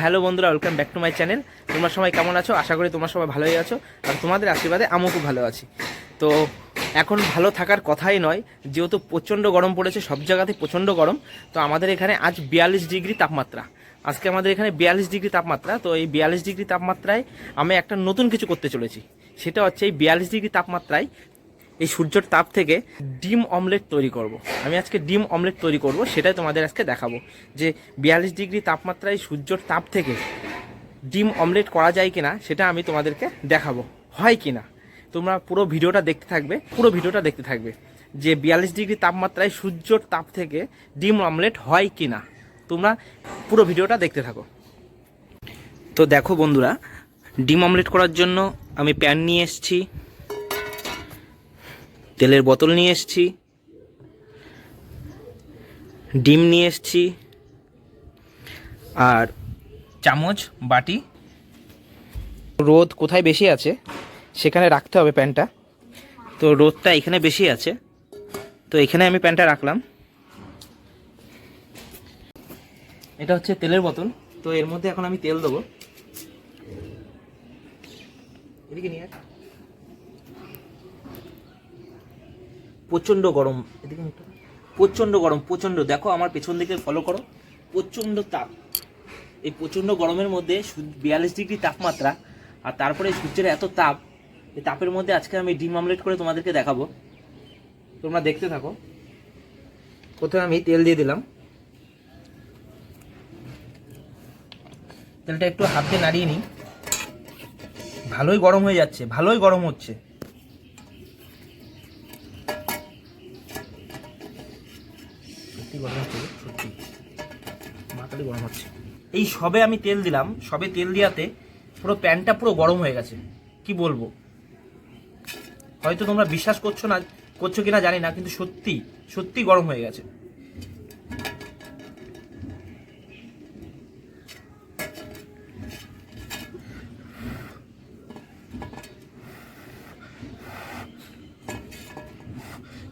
Hello বন্ধুরা welcome back to my channel তোমরা সবাই কেমন আছো? আশা করি তোমরা সবাই ভালোই আছো। আর তোমাদের আশীর্বাদে আমিও খুব ভালো আছি। তো এখন ভালো থাকার কথাই নয়, যেহেতু প্রচণ্ড গরম পড়েছে, সব জায়গাতে প্রচণ্ড গরম। তো আমাদের এখানে আজ বিয়াল্লিশ ডিগ্রি তাপমাত্রা। আজকে আমাদের এখানে বিয়াল্লিশ ডিগ্রি তাপমাত্রা। তো এই বিয়াল্লিশ ডিগ্রি তাপমাত্রায় আমি একটা নতুন কিছু করতে চলেছি। সেটা হচ্ছে এই বিয়াল্লিশ ডিগ্রি তাপমাত্রায় এই সূর্যর তাপ থেকে ডিম অমলেট তৈরি করব। আমি আজকে ডিম অমলেট তৈরি করব, সেটাই তোমাদের আজকে দেখাবো। যে বিয়াল্লিশ ডিগ্রি তাপমাত্রায় সূর্যর তাপ থেকে ডিম অমলেট করা যায় কিনা, সেটা আমি তোমাদেরকে দেখাবো। হয় কিনা, তোমরা পুরো ভিডিওটা দেখতে থাকবে, পুরো ভিডিওটা দেখতে থাকবে। যে বিয়াল্লিশ ডিগ্রি তাপমাত্রায় সূর্যর তাপ থেকে ডিম অমলেট হয় কি না তোমরা পুরো ভিডিওটা দেখতে থাকো। তো দেখো বন্ধুরা, ডিম অমলেট করার জন্য আমি প্যান নিয়ে এসেছি। তেলের বোতল নিয়ে এসেছি। ডিম নিয়ে এসেছি। আর চামচ, বাটি। রোদ কোথায় বেশি আছে, সেখানে রাখতে হবে প্যানটা। তো রোদটা এখানে বেশি আছে। তো এখানে আমি প্যানটা রাখলাম। এটা হচ্ছে তেলের বোতল। তো এর মধ্যে এখন আমি তেল দেবো। এদিকে নিয়ে প্রচণ্ড গরম। এদিকে প্রচণ্ড গরম, প্রচণ্ড। দেখো, আমার পেছন দিকে ফলো করো। প্রচণ্ড তাপ। এই প্রচণ্ড গরমের মধ্যে বিয়াল্লিশ ডিগ্রি তাপমাত্রা আর তারপরে সূর্যের এত তাপ, এই তাপের মধ্যে আজকে আমি ডিম আমলেট করে তোমাদেরকে দেখাবো। তোমরা দেখতে থাকো। প্রথমে আমি তেল দিয়ে দিলাম। তেলটা একটু হাত নাড়িয়ে নিই। ভালোই গরম হয়ে যাচ্ছে, ভালোই গরম হচ্ছে। এই সবে আমি তেল দিলাম, সবে তেল দিয়াতে পুরো প্যানটা পুরো গরম হয়ে গেছে। কি বলব? হয়তো তোমরা বিশ্বাস করছ না, করছ কিনা জানি না, কিন্তু সত্যি সত্যি গরম হয়ে গেছে।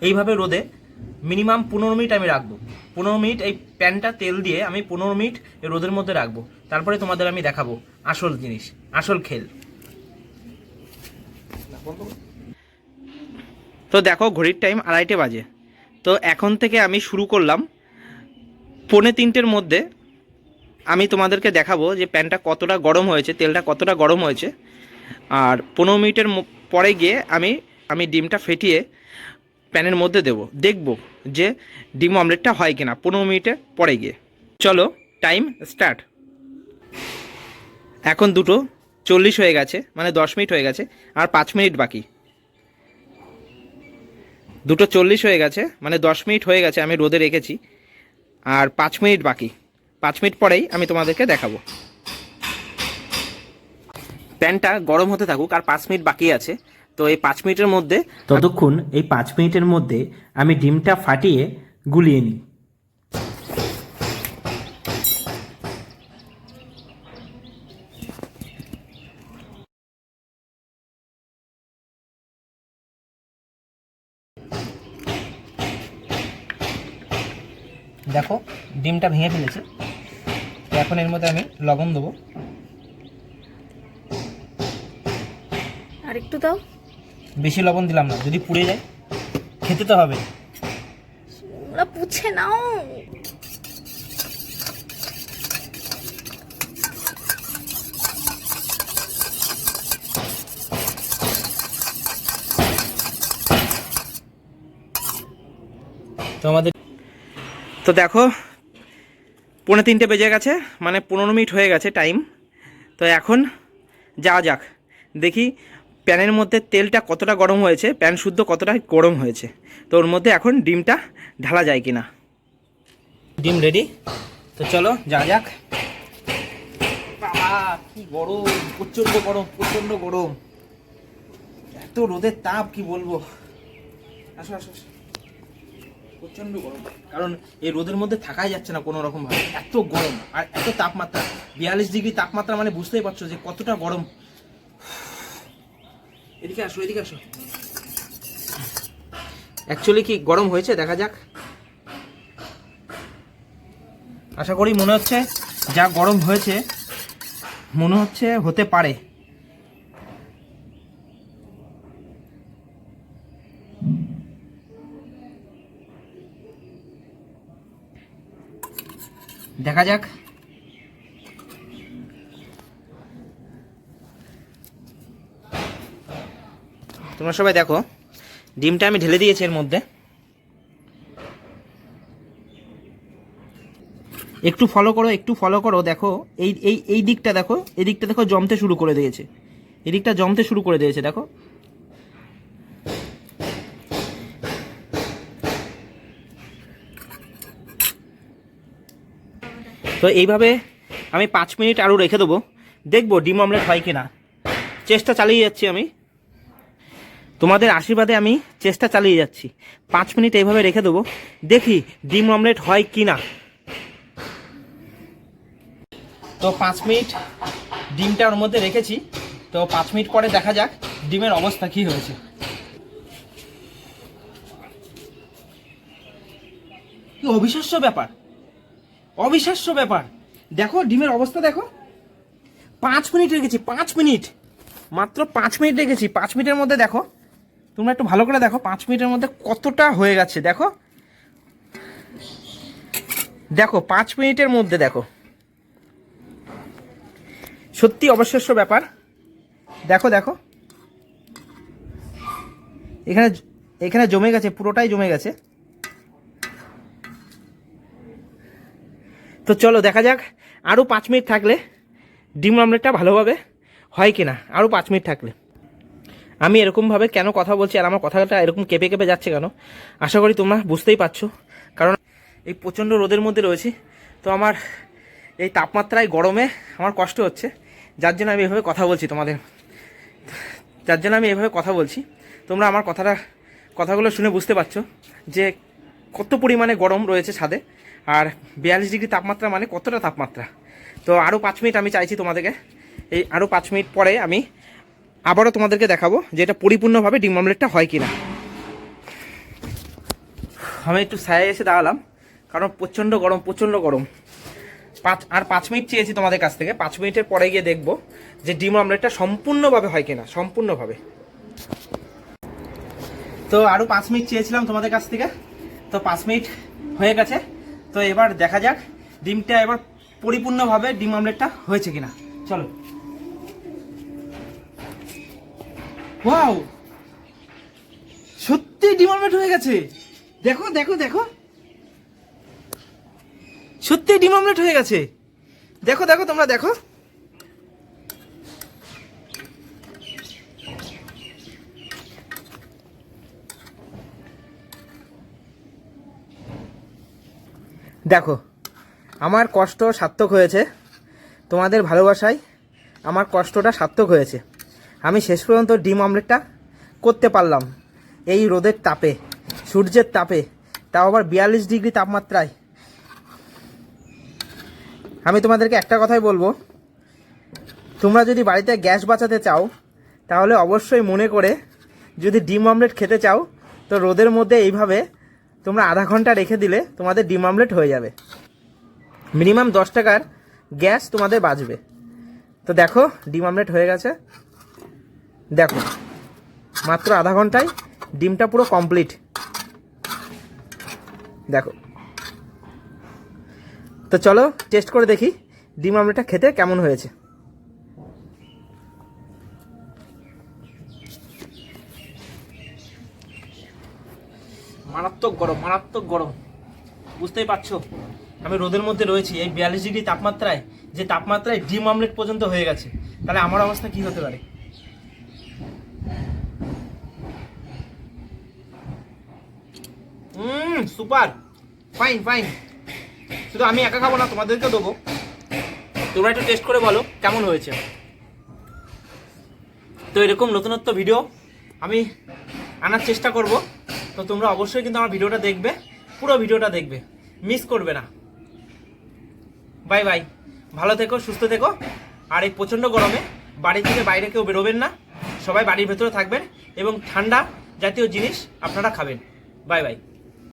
এইভাবে রোদে মিনিমাম পনেরো মিনিট আমি রাখব। পনেরো মিনিট এই প্যানটা তেল দিয়ে আমি পনেরো মিনিট রোদের মধ্যে রাখব। তারপরে তোমাদের আমি দেখাবো আসল জিনিস, আসল খেল। তো দেখো, ঘড়ির টাইম আড়াইটে বাজে। তো এখন থেকে আমি শুরু করলাম। পৌনে তিনটের মধ্যে আমি তোমাদেরকে দেখাবো যে প্যানটা কতটা গরম হয়েছে, তেলটা কতটা গরম হয়েছে। আর পনেরো মিনিটের পরে গিয়ে আমি আমি ডিমটা ফেটিয়ে প্যানের মধ্যে দেব। দেখব যে ডিম অমলেটটা হয় কিনা। পনেরো মিনিটে পরে গিয়ে। চলো, টাইম স্টার্ট। এখন দুটো চল্লিশ হয়ে গেছে মানে দশ মিনিট হয়ে গেছে, আর পাঁচ মিনিট বাকি। দুটো চল্লিশ হয়ে গেছে মানে দশ মিনিট হয়ে গেছে, আমি রোদে রেখেছি, আর পাঁচ মিনিট বাকি। পাঁচ মিনিট পরেই আমি তোমাদেরকে দেখাবো। প্যানটা গরম হতে থাকুক, আর পাঁচ মিনিট বাকি আছে তো এই পাঁচ মিনিটের মধ্যে ততক্ষণ এই পাঁচ মিনিটের মধ্যে আমি ডিমটা ফাটিয়ে গুলিয়ে নিই। দেখো ডিমটা ভেঙে ফেলেছে। তো এখন এর মধ্যে আমি লবণ দেবো। আর একটু দাও। বেশি লবণ দিলাম না যদি পুড়ে যায় খেতে তো হবে। ওরা পুছে নাও। তো আমাদের তো দেখো পৌনে তিনটে বেজে গেছে মানে পনেরো মিনিট হয়ে গেছে টাইম তো এখন যাওয়া যাক দেখি প্যানের মধ্যে তেলটা কতটা গরম হয়েছে, প্যান শুদ্ধ কতটা গরম হয়েছে, তো ওর মধ্যে এখন ডিমটা ঢালা যায় কিনা। ডিম রেডি তো চলো যা যাক। কি গরম, প্রচণ্ড গরম প্রচণ্ড গরম। এত রোদের তাপ, কি বলব? আসো আসো আসো। প্রচণ্ড গরম। কারণ এই রোদের মধ্যে থাকাই যাচ্ছে না কোনো রকম ভাবে এত গরম আর এত তাপমাত্রা। বিয়াল্লিশ ডিগ্রি তাপমাত্রা মানে বুঝতেই পারছ যে কতটা গরম। এদিকে আসো এদিকে আসো। অ্যাকচুয়ালি কি গরম হয়েছে? দেখা যাক। আশা করি মনে হচ্ছে যা গরম হয়েছে, মনে হচ্ছে হতে পারে। দেখা যাক। তোমরা সবাই দেখো। ডিমটা আমি ঢেলে দিয়েছি এর মধ্যে। একটু ফলো করো, একটু ফলো করো, দেখো, এই এই এই দিকটা দেখো, এই দিকটা দেখো জমতে শুরু করে দিয়েছে। এই দিকটা জমতে শুরু করে দিয়েছে, দেখো। তো এইভাবে আমি পাঁচ মিনিট আরও রেখে দেবো। দেখব ডিম অমলেট হয় কি না চেষ্টা চালিয়ে যাচ্ছি আমি। তোমাদের আশীর্বাদে আমি চেষ্টা চালিয়ে যাচ্ছি। পাঁচ মিনিট এইভাবে রেখে দেবো। দেখি ডিম অমলেট হয় কি না তো পাঁচ মিনিট ডিমটা ওর মধ্যে রেখেছি। তো পাঁচ মিনিট পরে দেখা যাক ডিমের অবস্থা কি হয়েছে। কি অবিশ্বাস্য ব্যাপার। অবিশ্বাস্য ব্যাপার। দেখো ডিমের অবস্থা দেখো। পাঁচ মিনিট রেখেছি, পাঁচ মিনিট। মাত্র পাঁচ মিনিট রেখেছি। পাঁচ মিনিটের মধ্যে দেখো। তোমরা একটু ভালো করে দেখো, পাঁচ মিনিটের মধ্যে কতটা হয়ে গেছে, দেখো। দেখো, পাঁচ মিনিটের মধ্যে দেখো। সত্যি অবিশ্বাস্য ব্যাপার। দেখো দেখো। এখানে এখানে জমে গেছে, পুরোটাই জমে গেছে। তো চলো, দেখা যাক, আরও পাঁচ মিনিট থাকলে ডিম অমলেটটা ভালোভাবে হয় কি না আরও পাঁচ মিনিট থাকলে। আমি এরকমভাবে কেন কথা বলছি আর আমার কথাটা এরকম কেঁপে কেঁপে যাচ্ছে কেন? আশা করি তোমরা বুঝতেই পারছ। কারণ এই প্রচণ্ড রোদের মধ্যে রয়েছি, তো আমার এই তাপমাত্রায় গরমে আমার কষ্ট হচ্ছে। যার জন্য আমি এভাবে কথা বলছি তোমাদের। যার জন্য আমি এভাবে কথা বলছি। তোমরা আমার কথাটা, কথাগুলো শুনে বুঝতে পারছ যে কত পরিমাণে গরম রয়েছে ছাদে আর বিয়াল্লিশ ডিগ্রি তাপমাত্রা মানে কতটা তাপমাত্রা। তো আরও পাঁচ মিনিট আমি চাইছি তোমাদেরকে। এই আরও পাঁচ মিনিট পরে আমি আবারও তোমাদেরকে দেখাবো যে এটা পরিপূর্ণভাবে ডিম অমলেটটা হয় কিনা। আমি একটু ছায়া এসে দাঁড়ালাম, কারণ প্রচণ্ড গরম প্রচণ্ড গরম। পাঁচ, আর পাঁচ মিনিট চেয়েছি তোমাদের কাছ থেকে, পাঁচ মিনিটের পরে গিয়ে দেখব যে ডিম অমলেটটা সম্পূর্ণভাবে হয় কিনা, সম্পূর্ণভাবে। তো আরও পাঁচ মিনিট চেয়েছিলাম তোমাদের কাছ থেকে, তো পাঁচ মিনিট হয়ে গেছে। তো এবার দেখা যাক ডিমটা এবার পরিপূর্ণভাবে ডিম অমলেটটা হয়েছে কিনা। চলো। ওয়াও সত্যি ডিম হয়ে গেছে। দেখো দেখো দেখো। সত্যি ডিম হয়ে গেছে। দেখো দেখো, তোমরা দেখো। দেখো, আমার কষ্ট সার্থক হয়েছে। তোমাদের ভালোবাসায় আমার কষ্টটা সার্থক হয়েছে। আমি শেষ পর্যন্ত ডিম অমলেটটা করতে পারলাম। এই রোদের তাপে, সূর্যের তাপে, তাও আবার বিয়াল্লিশ ডিগ্রি তাপমাত্রায়। আমি তোমাদেরকে একটা কথাই বলব। তোমরা যদি বাড়িতে গ্যাস বাঁচাতে চাও, তাহলে অবশ্যই মনে করে যদি ডিম অমলেট খেতে চাও, তো রোদের মধ্যে এইভাবে তোমরা আধা ঘণ্টা রেখে দিলে তোমাদের ডিম অমলেট হয়ে যাবে। মিনিমাম দশ টাকার গ্যাস তোমাদের বাঁচবে। তো দেখো, ডিম অমলেট হয়ে গেছে। দেখো, মাত্র আধা ঘন্টায় ডিমটা পুরো কমপ্লিট দেখো। তো চলো টেস্ট করে দেখি ডিম আমলেটটা খেতে কেমন হয়েছে। মারাত্মক গরম মারাত্মক গরম। বুঝতেই পারছ? আমি রোদের মধ্যে রয়েছি, এই বিয়াল্লিশ ডিগ্রি তাপমাত্রায়, যে তাপমাত্রায় ডিম অমলেট পর্যন্ত হয়ে গেছে, তাহলে আমার অবস্থা কি হতে পারে? হুম সুপার ফাইন ফাইন শুধু আমি একা খাব না তোমাদেরকে দেবো। তোমরা একটু টেস্ট করে বলো, কেমন হয়েছে? তো এরকম নতুনত্ব ভিডিও আমি আনার চেষ্টা করব। তো তোমরা অবশ্যই কিন্তু আমার ভিডিওটা দেখবে, পুরো ভিডিওটা দেখবে। মিস করবে না। বাই বাই ভালো থেকো, সুস্থ থেকো। আর এই প্রচণ্ড গরমে বাড়ি থেকে বাইরে কেউ বেরোবেন না। সবাই বাড়ির ভেতরে থাকবেন এবং ঠান্ডা জাতীয় জিনিস আপনারা খাবেন। Bye bye